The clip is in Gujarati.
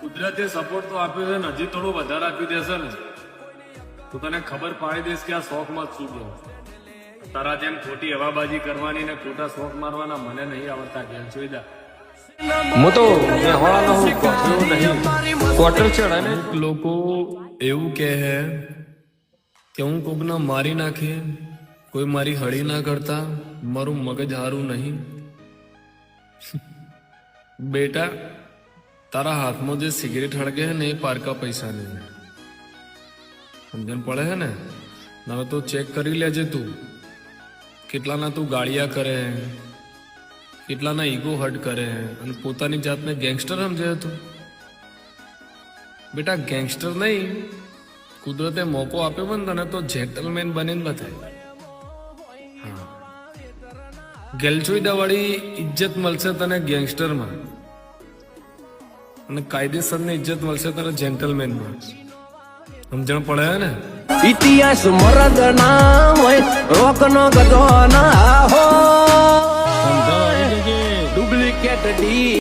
કુદરતે સપોર્ટ તો આપ્યો છે ને હજી થોડું વધારે આપી દેશે ને. તો તને ખબર પાડી દઈશ કે આ શોખમાં જ શું ગયો તારા જેમ ખોટી હવાબાજી કરવાની ને ખોટા શોખ મારવાના મને નહીં આવડતા ઘેર સુવિધા હું તો હું નહીં. ને. લોકો એવું કહે હે કે હું કોકને મારી નાખે કોઈ મારી હળી ના કરતા મારું મગજ હારું નહીં. બેટા તારા હાથમાં જે સિગરેટ હળગે હે ને એ પારકા પૈસા નહીં સમજણ પડે હે ને? હવે તો ચેક કરી લેજે તું. કેટલાના તું ગાળિયા કરે હે કેટલાના ઈગો હર્ટ કરે હે અને પોતાની જાતને ગેંગસ્ટર સમજે તું. બેટા ગેંગસ્ટર નહીં. કુદરતે મોકો આપ્યો પણ તને તો જેન્ટલમેન બનીને બતાય હા. ગેલચોઈદા વાળી ઇજ્જત મળશે તને ગેંગસ્ટરમાં અને કાયદેસરની ઇજ્જત મળશે તને જેન્ટલમેન મળશે સમજણ પડે ને? ઇતિહાસ મરદ ના હોય રોક નો ગતો ના હો ડુપ્લિકેટ ડી